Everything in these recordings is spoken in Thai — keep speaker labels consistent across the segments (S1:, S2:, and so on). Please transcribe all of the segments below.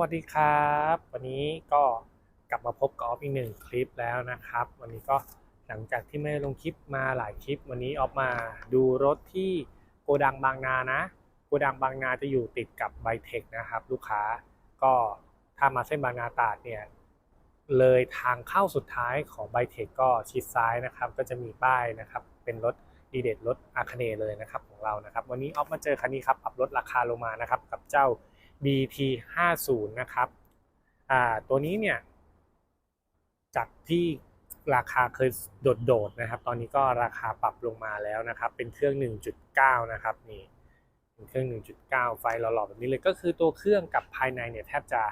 S1: วัสดีครับ วันนี้ก็กลับมาพบกับออฟอีกหนึ่งคลิปแล้วนะครับ วันนี้ก็หลังจากที่ไม่ลงคลิปมาหลายคลิป วันนี้ออฟมาดูรถที่โกดังบางนานะ โกดังบางนาจะอยู่ติดกับไบเทคนะครับ ลูกค้าก็ถ้ามาเส้นบางนาตาดเนี่ยเลยทางเข้าสุดท้ายของไบเทคก็ชิดซ้ายนะครับ ก็จะมีป้ายนะครับ เป็นรถดีเด็ดรถอาคเนเลยนะครับของเรานะครับ วันนี้ออฟมาเจอคันนี้ครับปรับลดราคาลงมานะครับกับเจ้า BT 50 นะครับอ่าตัวนี้เนี่ย จากที่ราคาเคยโดดๆนะครับ ตอนนี้ก็ราคาปรับลงมาแล้วนะครับ เป็นเครื่อง 1.9 นะครับนี่เป็นเครื่อง 1.9 ไฟหล่อๆแบบนี้เลยก็คือตัวเครื่องกับภายในเนี่ยแทบจะ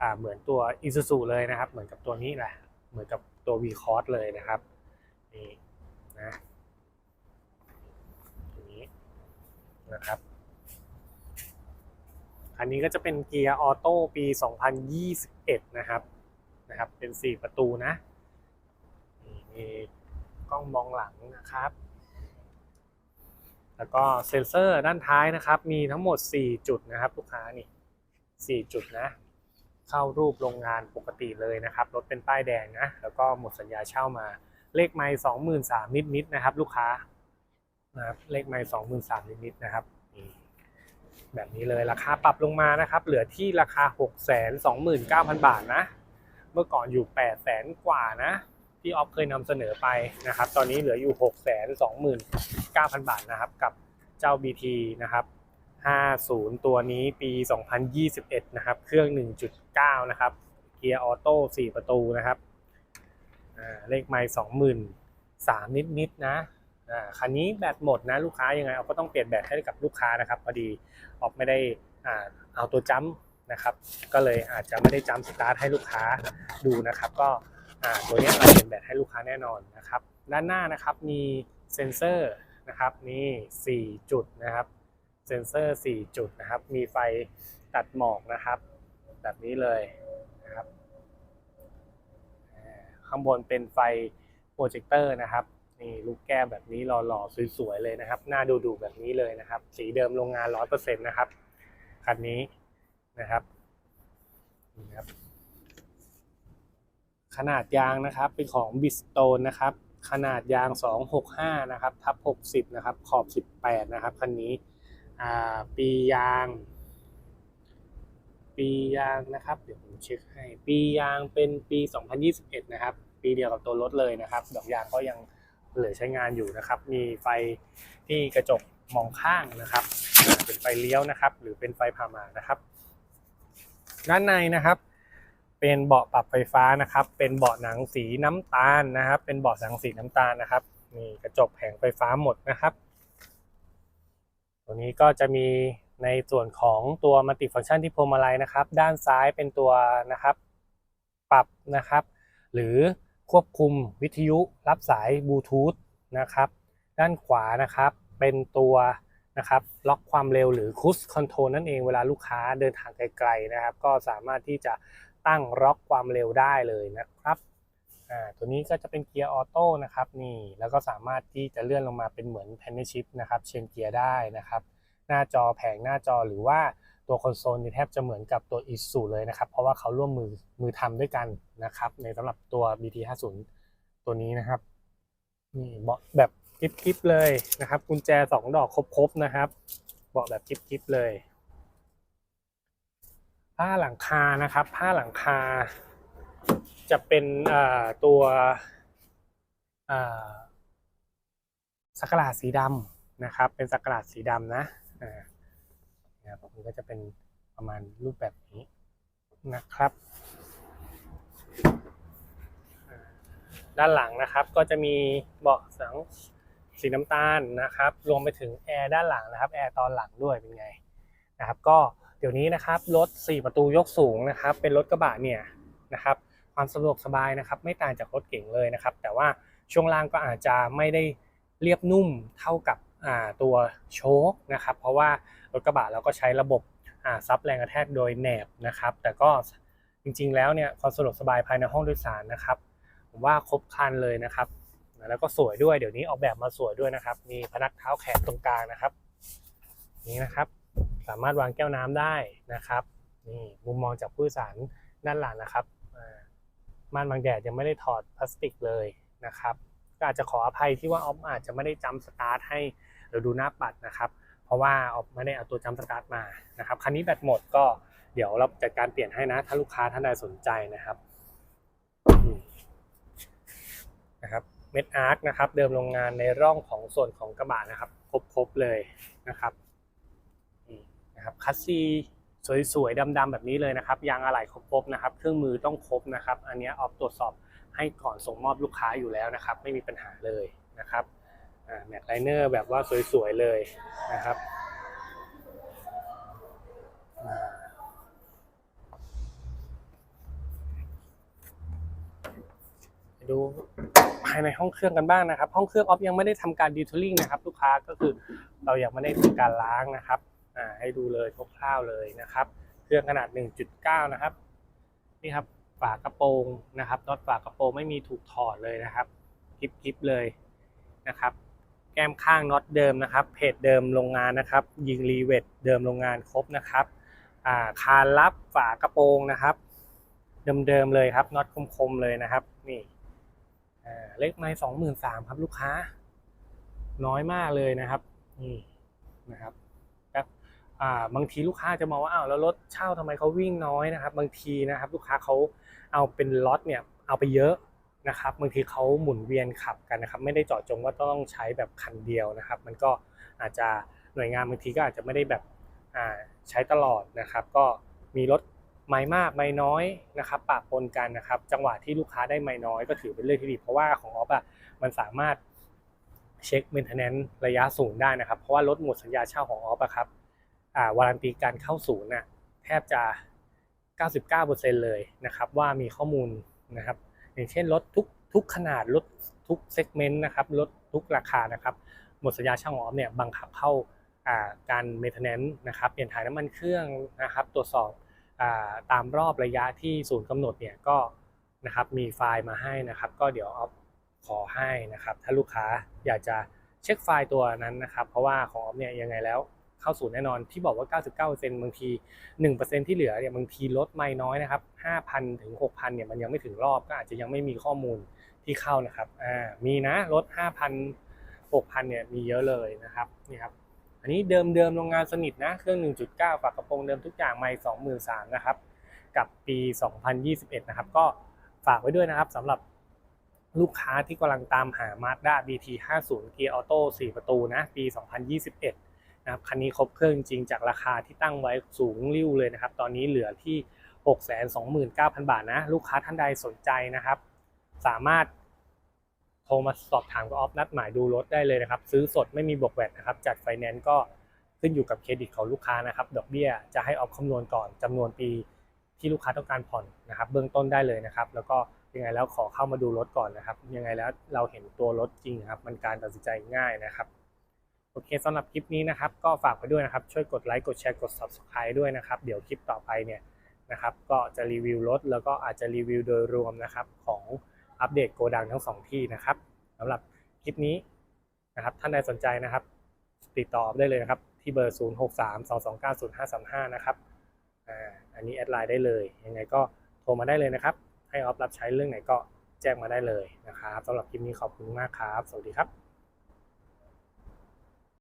S1: อ่าเหมือนตัว Isuzu เลยนะครับ เหมือนกับตัวนี้แหละเหมือนกับตัว v c o s เลยนะครับนี่นะตัวนี้นะครับ อันนี้ก็จะเป็นเกียร์ออโต้ปี 2021 นะครับนะครับ เป็น 4 ประตูนะนี่มีกล้องมองหลังนะครับ แล้วก็เซ็นเซอร์ด้านท้ายนะครับ มีทั้งหมด 4 จุดนะครับลูกค้านี่ 4 จุดนะ เข้ารูปโรงงานปกติเลยนะครับ รถเป็นป้ายแดงนะ แล้วก็หมดสัญญาเช่ามา เลขไมล์23,000นิดๆนะครับ ลูกค้านะครับเลขไมล์23,000นิดๆนะครับ แบบนี้เลยราคาปรับลงมานะครับ เหลือที่ราคา 6 2 9 0 0 0 บาทนะ เมื่อก่อนอยู่ 8 0 0 0 0กว่านะ ที่ออฟเคยนำเสนอไปนะครับ ตอนนี้เหลืออยู่ 6 2 9 0 0 0 บาทนะครับ กับเจ้า BT นะครับ 50 ตัวนี้ปี 2021 นะครับ เครื่อง 1.9 นะครับ เกียร์ออโต้ 4 ประตูนะครับเลขไมล์23,000นิดๆนะ คันนี้แบตหมดนะลูกค้ายังไงเราก็ต้องเปลี่ยนแบตให้กับลูกค้านะครับพอดีออกไม่ได้อ่าเอาตัวจัมนะครับ ก็เลยอาจจะไม่ได้จัมสตาร์ทให้ลูกค้าดูนะครับ ก็อ่าตัวนี้เราเปลี่ยนแบตให้ลูกค้าแน่นอนนะครับ ด้านหน้านะครับมีเซ็นเซอร์นะครับนี่4จุดนะครับเซ็นเซอร์ 4 จุดนะครับ มีไฟตัดหมอกนะครับ แบบนี้เลยนะครับข้างบนเป็นไฟโปรเจคเตอร์นะครับ นี่ลูกแก้วแบบนี้หล่อๆสวยๆเลยนะครับหน้าดูๆแบบนี้เลยนะครับ สีเดิมโรงงาน100%นต์นะครับคันนี้นะครับนี่นะครับ ขนาดยางนะครับเป็นของบิสโตนนะครับ ขนาดยาง 265 นะครับ ทับ 60 นะครับ ขอบ 18 นะครับคันนี้ปียาง ปียางนะครับ เดี๋ยวผมเช็คให้ ปียางเป็นปี 2021 นะครับ ปีเดียวกับตัวรถเลยนะครับ ดอกยางก็ยัง เหลือใช้งานอยู่นะครับ มีไฟที่กระจกมองข้างนะครับ เป็นไฟเลี้ยวนะครับ หรือเป็นไฟพามานะครับ ด้านในนะครับ เป็นเบาะปรับไฟฟ้านะครับ เป็นเบาะหนังสีน้ำตาลนะครับ เป็นเบาะหนังสีน้ำตาลนะครับนี่กระจกแผงไฟฟ้าหมดนะครับ ตัวนี้ก็จะมีในส่วนของตัวมัลติฟังก์ชันที่พวงมาลัยนะครับ ด้านซ้ายเป็นตัวนะครับ ปรับนะครับ หรือ ควบคุมวิทยุรับสายบลูทูธนะครับ ด้านขวานะครับเป็นตัวนะครับล็อกความเร็วหรือคู i คอนโทรลนั่นเองเวลาลูกค้าเดินทางไกลๆนะครับ ก็สามารถที่จะตั้งล็อกความเร็วได้เลยนะครับอ่าตัวนี้ก็จะเป็นเกียร์ออโต้นะครับนี่แล้วก็สามารถที่จะเลื่อนลงมาเป็นเหมือนแพนชิพนะครับเชนเกียร์ได้นะครับ หน้าจอแผงหน้าจอหรือว่า ตัวคอนโซลนี่แทบจะเหมือนกับตัว i s u เลยนะครับ เพราะว่าเขาร่วมมือมือทำด้วยกันนะครับ ในสำหรับตัว BT50 ตัวนี้นะครับนี่เบาะแบบกิ๊บๆเลยนะครับกุญแจ 2 ดอกครบๆนะครับเบาะแบบกิ๊บๆเลย ผ้าหลังคานะครับ ผ้าหลังคา จะเป็นอ่าตัวอ่าสักหลาดสีดำนะครับ เป็นสักหลาดสีดำนะอ่า นะครับมันก็จะเป็นประมาณรูปแบบนี้นะครับ ด้านหลังนะครับก็จะมีเบาะสังสีน้ำตาลนะครับ รวมไปถึงแอร์ด้านหลังนะครับแอร์ตอนหลังด้วยเป็นไงนะครับ ก็เดี๋ยวนี้นะครับรถ 4 ประตูยกสูงนะครับ เป็นรถกระบะเนี่ยนะครับ ความสะดวกสบายนะครับ ไม่ต่างจากรถเก๋งเลยนะครับ แต่ว่าช่วงล่างก็อาจจะไม่ได้เรียบนุ่มเท่ากับ ตัวโชคนะครับ เพราะว่ารถกระบะเราก็ใช้ระบบซับแรงกระแทกโดยแหนบนะครับ แต่ก็จริง ๆ แล้วเนี่ยความสะดวกสบายภายในห้องโดยสารนะครับผมว่าครบครันเลยนะครับ แล้วก็สวยด้วยเดี๋ยวนี้ออกแบบมาสวยด้วยนะครับ มีพนักเท้าแขนตรงกลางนะครับนี่นะครับ สามารถวางแก้วน้ำได้นะครับนี่มุมมองจากผู้โดยสารด้านหลังนะครับม่านบังแดดยังไม่ได้ถอดพลาสติกเลยนะครับก็อาจจะขออภัยที่ว่าออฟอาจจะไม่ได้จำสตาร์ทให้ เราดูหน้าปัดนะครับ เพราะว่าออฟไม่ได้เอาตัวจำสตาร์ทมานะครับคันนี้แบตหมดก็เดี๋ยวเราจัดการเปลี่ยนให้นะ ถ้าลูกค้าท่านใดสนใจนะครับนะครับเม็ดอาร์คนะครับ เดิมโรงงานในร่องของส่วนของกระบะนะครับ ครบๆเลยนะครับนี่นะครับคัสซีสวยๆดำๆแบบนี้เลยนะครับ ยางอะไหล่ครบๆนะครับ เครื่องมือต้องครบนะครับ อันนี้ออฟตรวจสอบให้ก่อนส่งมอบลูกค้าอยู่แล้วนะครับ ไม่มีปัญหาเลยนะครับ แม็กไลเนอร์แบบว่าสวยๆเลยนะครับอ่าดูภายในห้องเครื่องกันบ้างนะครับ ห้องเครื่องออฟยังไม่ได้ทำการดีทูลิ่งนะครับ ลูกค้าก็คือเรายังไม่ได้ทำการล้างนะครับให้ดูเลยคร่าวๆเลยนะครับ เครื่องขนาด 1.9 นะครับ นี่ครับฝากระโปรงนะครับน็อตฝากระโปรงไม่มีถูกถอดเลยนะครับกริบๆเลยนะครับ แก้มข้างน็อตเดิมนะครับ เพจเดิมโรงงานนะครับ ยิงรีเวทเดิมโรงงานครบนะครับาคานลับฝากระโปรงนะครับ เดิมๆเลยครับน็อตคมๆเลยนะครับ นี่เลขไม้สองหมื่นสามครับลูกค้า น้อยมากเลยนะครับนี่นะครับครับาบางทีลูกค้าจะมองว่าอ้าวแล้วรถเช่าทำไมเขาวิ่งน้อยนะครับ บางทีนะครับ ลูกค้าเขาเอาเป็นล็อตเนี่ยเอาไปเยอะ นะครับบางทีเขาหมุนเวียนขับกันนะครับไม่ได้เจาะจงว่าต้องใช้แบบคันเดียวนะครับ มันก็อาจจะหน่วยงานบางทีก็อาจจะไม่ได้แบบใช้ตลอดนะครับ ก็มีรถไม่มากไม่น้อยนะครับปะปนกันนะครับ จังหวะที่ลูกค้าได้ไม่น้อยก็ถือเป็นเรื่องที่ดี เพราะว่าของออฟอะมันสามารถเช็ค maintenance ระยะสูงได้นะครับ เพราะว่ารถหมดสัญญาเช่าของออฟอะครับอ่าวารันตีการเข้าศูนย์น่ะแทบจะ 99%เลยนะครับว่ามีข้อมูลนะครับ อย่างเช่นรถทุกทุกขนาดรถทุกเซกเมนต์นะครับรถทุกราคานะครับหมดสัญญาช่างออฟเนี่ยบังคับเข้าการเมนเทนแนนซ์นะครับเปลี่ยนถ่ายน้ำมันเครื่องนะครับตรวจสอบอตามรอบระยะที่ศูนย์กำหนดเนี่ยก็นะครับมีไฟล์มาให้นะครับ ก็เดี๋ยวออฟขอให้นะครับ ถ้าลูกค้าอยากจะเช็คไฟล์ตัวนั้นนะครับ เพราะว่าของออฟเนี่ยยังไงแล้ว เข้าศูนย์แน่นอนที่บอกว่า 99%บางที 1%ที่เหลือเนี่ยบางทีลดไม่น้อยนะครับ 5,000 ถึง 6,000 เนี่ยมันยังไม่ถึงรอบก็อาจจะยังไม่มีข้อมูลที่เข้านะครับอ่ามีนะลด 5,000 6,000 เนี่ยมีเยอะเลยนะครับนี่ครับอันนี้เดิมเดิมโรงงานสนิทนะเครื่อง 1.9 ฝากระโปรงเดิมทุกอย่างไม่23,000นะครับกับปี 2021 นะครับ ก็ฝากไว้ด้วยนะครับสำหรับลูกค้าที่กำลังตามหา Mazda BT 50 Gear Auto 4ประตูนะ ปี 2021 นะครับคันนี้ครบเครื่องจริงจากราคาที่ตั้งไว้สูงริ้วเลยนะครับ ตอนนี้เหลือที่ 629,000 บาทนะ ลูกค้าท่านใดสนใจนะครับ สามารถโทรมาสอบถามกับออฟนัดหมายดูรถได้เลยนะครับ ซื้อสดไม่มีบวกแวดนะครับ จัดไฟแนนซ์ก็ขึ้นอยู่กับเครดิตของลูกค้านะครับ ดอกเบี้ยจะให้ออฟคำนวณก่อนจำนวนปีที่ลูกค้าต้องการผ่อนนะครับ เบื้องต้นได้เลยนะครับ แล้วก็ยังไงแล้วขอเข้ามาดูรถก่อนนะครับ ยังไงแล้วเราเห็นตัวรถจริงนะครับ มันการตัดสินใจง่ายนะครับ โอเคสำหรับคลิปนี้นะครับ ก็ฝากไปด้วยนะครับ ช่วยกดไลค์กดแชร์กด subscribe ด้วยนะครับ เดี๋ยวคลิปต่อไปเนี่ยนะครับ ก็จะรีวิวรถแล้วก็อาจจะรีวิวโดยรวมนะครับ ของอัปเดตโกดังทั้งสองที่นะครับสำหรับคลิปนี้นะครับ ท่านใดสนใจนะครับ ติดต่อได้เลยนะครับ ที่เบอร์ 0 6 3 2 2 9 0 5 3 5 นะครับอ่าอันนี้แอดไลน์ได้เลย ยังไงก็โทรมาได้เลยนะครับ ให้ออฟรับใช้เรื่องไหนก็แจ้งมาได้เลยนะครับสำหรับคลิปนี้ขอบคุณมากครับ สวัสดีครับ